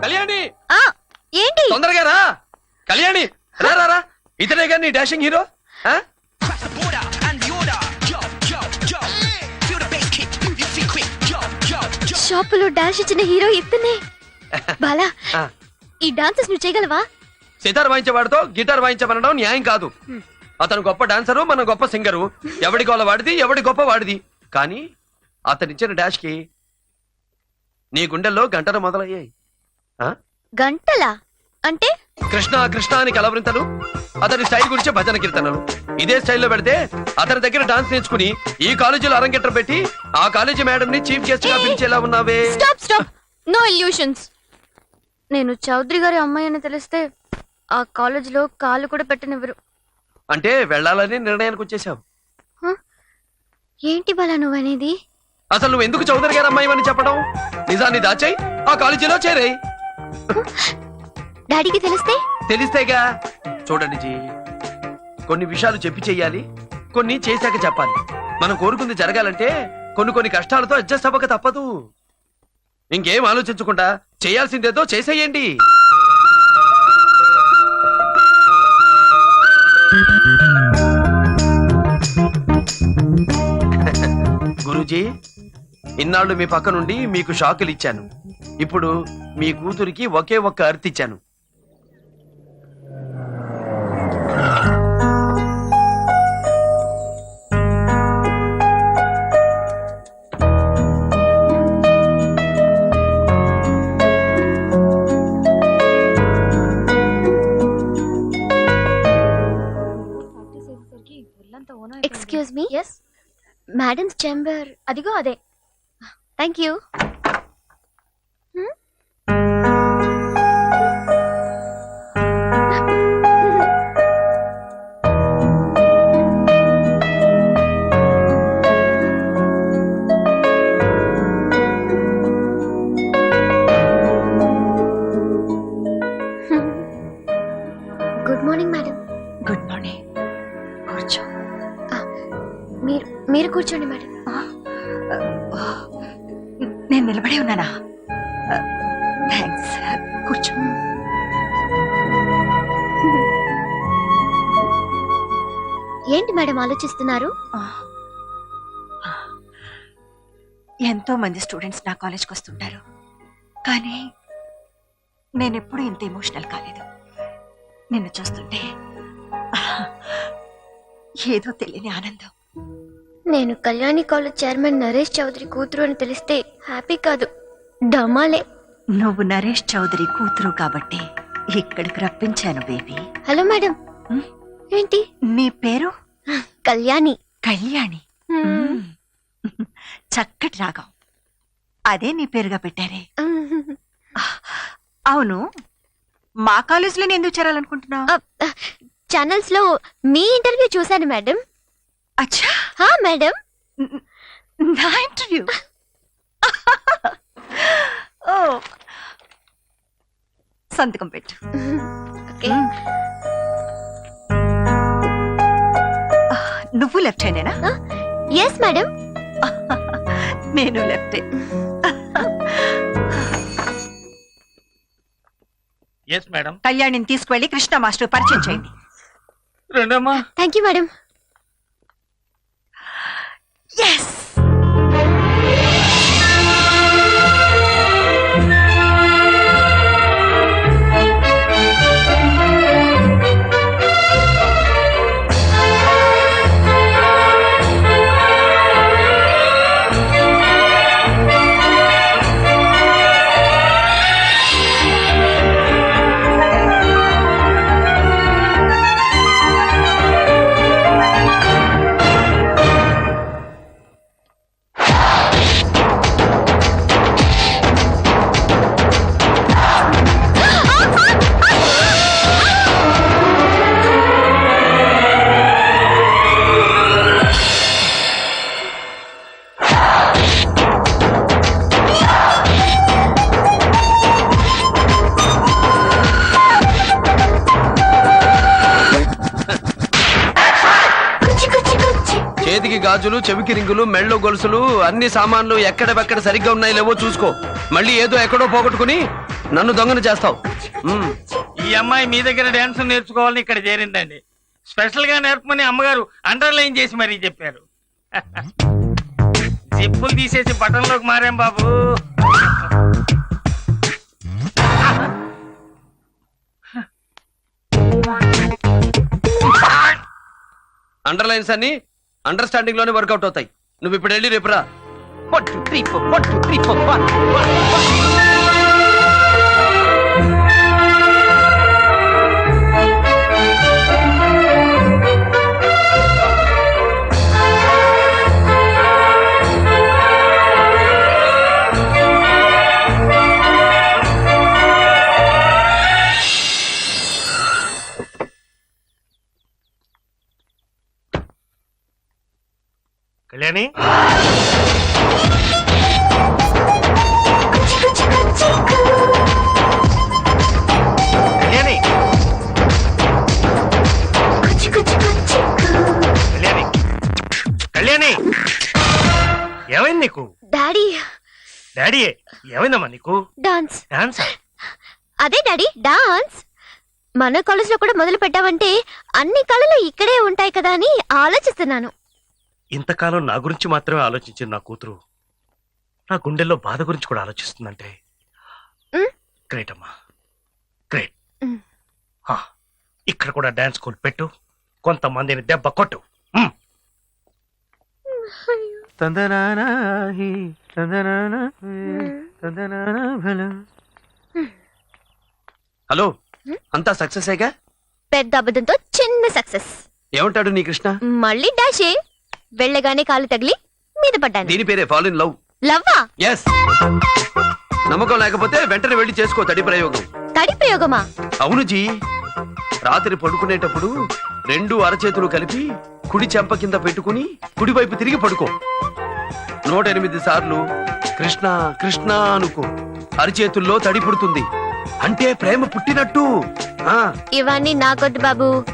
కళ్యాణి! ఆ ఏంటి? తొందరగా రా! కళ్యాణి! రా రా రా! ఇతనే కానీ నీ డాషింగ్ హీరో? ఆ? షాపులో డాన్స్ ఇచ్చిన హీరో ఇతనే. బాలా ఆ. ఈ డాన్సెస్ నువ్వు చేయగలవా? సితార్ వాయించేవాడితో గిటార్ వాయించమనడం న్యాయం కాదు. అతను గొప్ప డాన్సరు మన గొప్ప సింగరు. ఎవడి గోల వాడిది ఎవడి గొప్ప వాడిది. కానీ అతనిచ్చిన డాష్కి నీ గుండెల్లో గంటలు మొదలయ్యాయి? గంటలా? అంటే? కృష్ణ కృష్ణ అని కలవరింతలు? అతని స్టైల్ గురించి భజన కీర్తనలు. ఇదే స్టైల్లో పెడితే అతని దగ్గర డాన్స్ నేర్చుకుని ఈ కాలేజీలో అరంగేట్రం పెట్టి ఆ కాలేజీ మేడం ని చీఫ్ గెస్ట్గా పిలిచేలా ఉన్నావే. Stop stop. No illusions. నేను చౌదరి గారి అమ్మాయి అని తెలిస్తే ఆ కాలేజీలో కాలు కూడా పెట్టనివ్వరు. అంటే వెళ్ళాలని నిర్ణయానికి వచ్చేసావు ఏంటి బాలా నువ్వనేది? అసలు నువ్వు ఎందుకు చౌదరి గారు అమ్మాయి అని చెప్పడం? నిజాన్ని దాచాయి ఆ కాలేజీలో చేరాయి. డాడీకి తెలిస్తే? తెలిస్తేగా. చూడండి జీ. కొన్ని విషయాలు చెప్పి చెయ్యాలి కొన్ని చేశాక చెప్పాలి. మనం కోరుకుంది జరగాలంటే కొన్ని కొన్ని కష్టాలతో అడ్జస్ట్ అవ్వక తప్పదు. ఇంకేం ఆలోచించకుండా చేయాల్సిందేదో చేసేయండి. గురూజీ ఇన్నాళ్ళు మీ పక్క నుండి మీకు షాకులు ఇచ్చాను. ఇప్పుడు మీ కూతురికి ఒకే ఒక్క అర్తిచ్చాను excuse me yes madam's chamber అదిగో అదే. థ్యాంక్ యూ నిలబడే ఉన్నానా? థ్యాంక్స్ కూర్చో. ఏంటి మేడం ఆలోచిస్తున్నారు? ఎంతో మంది స్టూడెంట్స్ నా కాలేజ్కి వస్తుంటారు. కానీ నేను ఎప్పుడూ ఇంత ఎమోషనల్ కాలేదు. నిన్ను చూస్తుంటే ఏదో తెలియని ఆనందం. నేను కళ్యాణి కాలేజ్ చైర్మన్ నరేష్ చౌదరి కూతురు అని తెలిస్తే హ్యాపీ కాదు. డమాలే నువ్వు నరేష్ చౌదరి కూతురు కాబట్టి ఇక్కడికి రప్పించాను బేబీ. Hello madam? ఏంటి? నీ పేరు? కళ్యాణి. కళ్యాణి. చక్కటి రాగం. అదే నీ పేరుగా పెట్టారే. అవును. మా కాలేజీలో ఎందుకు చేరాలనుకుంటున్నావు? ఛానల్స్లో మీ ఇంటర్వ్యూ చూశాను మేడం. అచ్చా! హా మేడం? న- నా ఇంటర్వ్యూ? ఓ! సంతకం పెట్టు. ఓకే. నువ్వు లెఫ్ట్ హ్యాండేనా? Yes madam. నేను లెఫ్టే. ఎస్ మేడం కళ్యాణిని తీసుకువెళ్ళి కృష్ణ మాస్టర్ పరిచయం చేయండి. రెండమ్మా. థ్యాంక్ యూ మేడం ఎస్ చేతికి గాజులు చెవికి రింగులు మెళ్ళో గొలుసులు అన్ని సామాన్లు ఎక్కడెక్కడ సరిగ్గా ఉన్నాయి లేవో చూసుకో. మళ్ళీ ఏదో ఎక్కడో పోగొట్టుకుని నన్ను దొంగను చేస్తావు. మ్మ్. ఈ అమ్మాయి మీ దగ్గర డాన్స్ నేర్చుకోవాలని ఇక్కడ చేరిందండి. స్పెషల్గా నేర్పమని అమ్మగారు అండర్లైన్ చేసి మరీ చెప్పారు. జిప్పులు తీసేసి బటన్లోకి మారాం బాబు. అండర్లైన్స్ అన్ని అండర్స్టాండింగ్లోనే వర్కౌట్ అవుతాయి. నువ్వు ఇప్పుడు వెళ్ళి రేపు రా. One two three four one two three four one one one Kalyani. Kalyani. ఏమైంది నీకు? డాడీ. డాడీ ఏమైందమ్మా నీకు? డాన్స్. డాన్స్? అదే డాడీ డాన్స్. మన కాలేజ్లో కూడా మొదలు పెట్టావంటే అన్ని కళలు ఇక్కడే ఉంటాయి కదా అని ఆలోచిస్తున్నాను. ఇంతకాలం నా గురించి మాత్రమే ఆలోచించిన నా కూతురు నా గుండెల్లో బాధ గురించి కూడా ఆలోచిస్తుందంటే? గ్రేట్ అమ్మా. గ్రేట్ ఇక్కడ కూడా డాన్స్ స్కూల్ పెట్టు కొంతమందిని దెబ్బ కొట్టు. హలో అంతా సక్సెస్ అయ్యగా పెద్ద అబద్ధంతో చిన్న సక్సెస్. ఏమంటాడు నీ కృష్ణ? మళ్ళీ డాషే వెళ్ళగానే కాలు తగిలి మీద పడ్డాను. దీని పేరే ఫాల్ ఇన్ లవ్ లవ్వా? ఎస్ నమ్మకం లేకపోతే వెంటనే వెళ్ళి చేసుకో తడి ప్రయోగం. తడి ప్రయోగమా? అవును జీ. రాత్రి పడుకునేటప్పుడు రెండు అరచేతులు కలిపి కుడి చెంప కింద పెట్టుకుని కుడివైపు తిరిగి పడుకో. నూట ఎనిమిది సార్లు కృష్ణ కృష్ణ అనుకో. అరచేతుల్లో తడి పుడుతుంది. అంటే ప్రేమ పుట్టినట్టు. ఆ. ఇవన్నీ నాకొద్దు బాబు.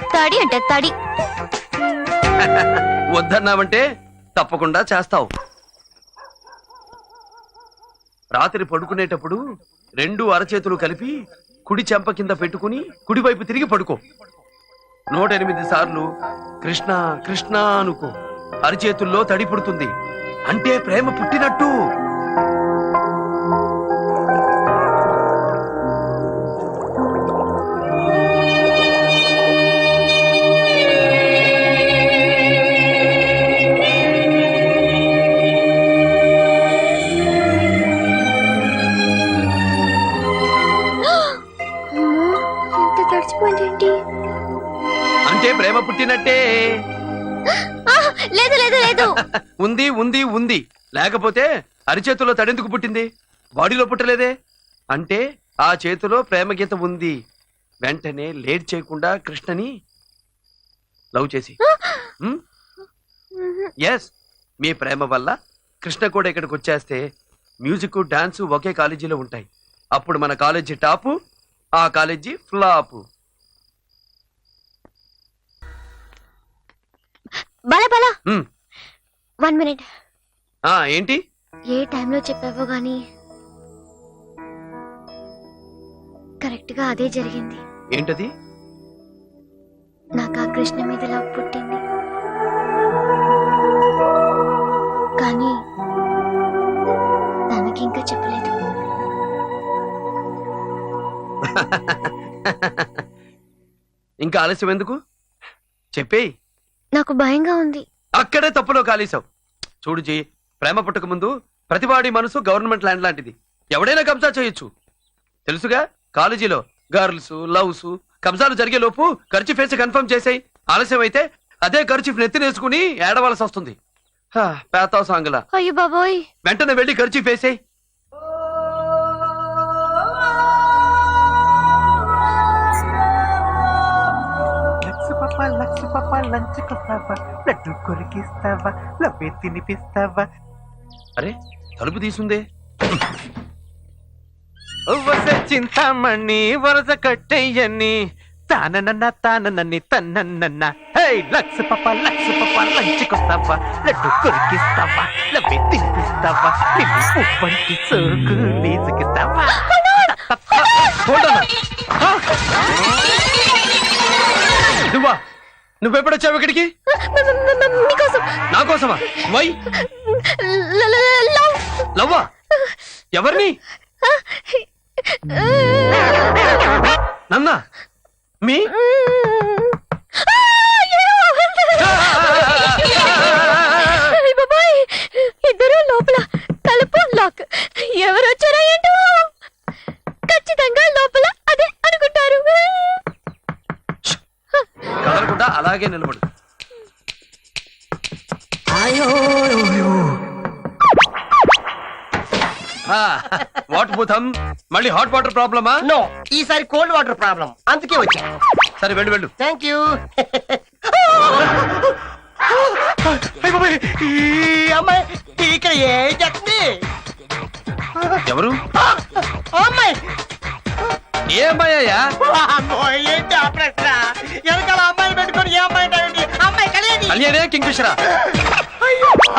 తడి అంటే తడి. వద్దన్నావంటే తప్పకుండా చేస్తావు. రాత్రి పడుకునేటప్పుడు రెండు అరచేతులు కలిపి కుడి చెంప కింద పెట్టుకుని కుడివైపు తిరిగి పడుకో. నూట ఎనిమిది సార్లు కృష్ణ కృష్ణ అనుకో. అరచేతుల్లో తడి పుడుతుంది. అంటే ప్రేమ పుట్టినట్టు. తడిచిపోయిందేంటి అంటే ప్రేమ పుట్టినట్టే. లేదు లేదు లేదు. ఉంది ఉంది ఉంది. లేకపోతే అరిచేతుల్లో తడెందుకు పుట్టింది? బాడీలో పుట్టలేదే? అంటే ఆ చేతిలో ప్రేమ గీత ఉంది. వెంటనే లేట్ చేయకుండా కృష్ణని లవ్ చేసి. ఎస్ మీ ప్రేమ వల్ల కృష్ణ కూడా ఇక్కడికి వచ్చేస్తే మ్యూజిక్ డాన్స్ ఒకే కాలేజీలో ఉంటాయి. అప్పుడు మన కాలేజీ టాపు ఆ కాలేజీ ఫ్లాపు. బల బల. వన్ మినిట్ ఏంటి? ఏ టైంలో చెప్పావో గాని కరెక్ట్గా అదే జరిగింది. ఏంటది? నాకు ఆ కృష్ణ మీద లవ్ పుట్టింది. కానీ తనకి ఇంకా చెప్పలేదు. ఇంకా ఆలస్యం ఎందుకు? చెప్పేయ్. నాకు భయంగా ఉంది. అక్కడే తప్పులో కాలేశావు. చూడు జీ ప్రేమ పుట్టక ముందు ప్రతివాడి మనసు గవర్నమెంట్ ల్యాండ్ లాంటిది. ఎవడైనా కబ్జా చేయొచ్చు. తెలుసుగా కాలేజీలో గర్ల్స్ లవ్స్ కబ్జాలు జరిగే లోపు ఖర్చు ఫేసి కన్ఫర్మ్ చేసాయి. ఆలస్యం అయితే అదే ఖర్చు నెత్తినేసుకుని ఏడవలసి వస్తుంది. హా, పేతావు సాంగులా అయ్యో బాబోయ్. వెంటనే వెళ్ళి ఖర్చు వేసేయి లక్స్ పాప లంచ్ కొస్తావా లడ్డు కొరికిస్తావా? లవ్వే తినిపిస్తావా? అరే తలుపు తీసుందే. వరస చింతామణి వరస కట్టయ్యని తాననన్న తాననని తన్నన్న హే లక్స్ పాప లక్స్ పాప లంచ్కొస్తావా లడ్డు కొరికిస్తావా? లవ్వే తినిపిస్తావా? నిన్ను ఉప్పంటి సోకు నీసుకిస్తావా చూడన్నా ఆ! నువ్వా నువ్వెప్పుడొచ్చావు ఇక్కడికి నా కోసమా వై లవ్వా ఎవరిని నన్నా మీ ఇద్దరు లోపల తలుపు లాక్ ఎవరు వచ్చారో అలాగే నిలబడు. వాట్ భూతం మళ్ళీ హాట్ వాటర్ ప్రాబ్లమా నో ఈసారి కోల్డ్ వాటర్ ప్రాబ్లం అందుకే వచ్చా. సరే వెళ్ళు వెళ్ళు. థ్యాంక్ యూ అమ్మాయి ఇక్కడ ఏం ఎవరు? అమ్మాయి. ఏ అమ్మాయ్యా ప్రశ్న? వెనకాల అమ్మాయిని పెట్టుకొని ఏ అమ్మాయి అంటావేంటి? అమ్మాయి కలియది కళ్యాణే కింగ్ఫిషరా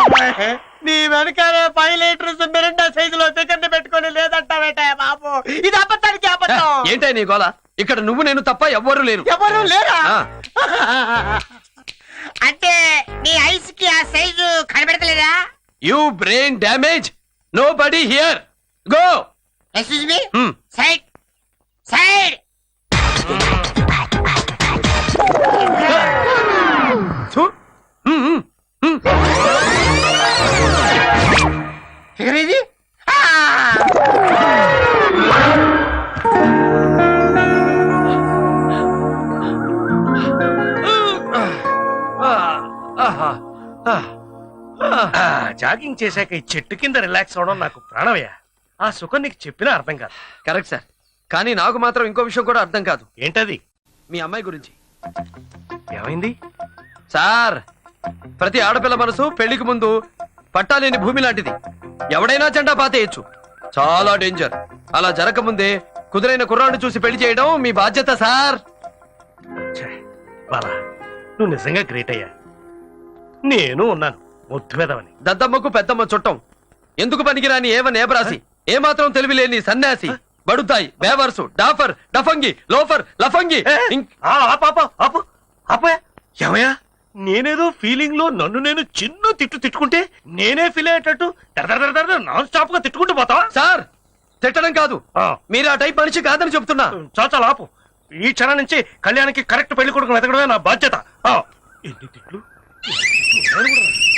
అమ్మాయి, నీ వెనకాల ఫైవ్ లీటర్స్ మిరిండా సైజులో చికెన్ పెట్టుకొని లేదంటావేట బాబు? ఇది అబద్ధానికి అబద్ధం. ఏంటై నీ గోల? ఇక్కడ నువ్వు నేను తప్ప ఎవ్వరూ లేరు. ఎవరు లేరా? ఆ. అంటే నీ ఐస్కి ఆ size కనబెడతలేదా? You brain damage nobody here go excuse me side side jogging చేశాక ఈ చెట్టు కింద రిలాక్స్ అవడం నాకు ప్రాణమయ్యా. ఆ సుఖం నీకు చెప్పినా అర్థం కాదు. Correct sir. కానీ నాకు మాత్రం ఇంకో విషయం కూడా అర్థం కాదు. ఏంటది? మీ అమ్మాయి గురించి. ఏమైంది? సార్ ప్రతి ఆడపిల్ల మనసు పెళ్ళికి ముందు పట్టాలేని భూమి లాంటిది. ఎవడైనా జెండా పాతేయచ్చు. చాలా డేంజర్ అలా జరగకముందే కుదురైన కుర్రాన్ని చూసి పెళ్ళి చేయడం మీ బాధ్యత సార్. బాలా నువ్వు నిజంగా గ్రేట్ అయ్యా. నేను ఉన్నాను ముద్దు పెదవని దద్దమ్మకు పెద్దమ్మ చుట్టం. ఎందుకు పనికిరాని ఏవ నేబరాసి? ఏమాత్రం తెలివి లేని సన్యాసి బడుతాయి. బేవర్సు డాఫర్ డఫంగి లోఫర్ లఫంగి. ఏమయ్యా? నేనేదో ఫీలింగ్లో నన్ను నేను చిన్న తిట్టు తిట్టుకుంటే నేనే ఫీల్ అయ్యేటట్టు నాన్ స్టాప్గా తిట్టుకుంటూ పోతావా? సార్ తిట్టడం కాదు. ఆ, మీరు ఆ టైప్ మనిషి కాదని చెప్తున్నా. చాలు చాలు ఆపు. ఈ క్షణం నుంచి కళ్యాణ్కి కరెక్ట్ పెళ్ళి కొడుకు వెతకడమే నా బాధ్యత. ఎన్ని తిట్లు?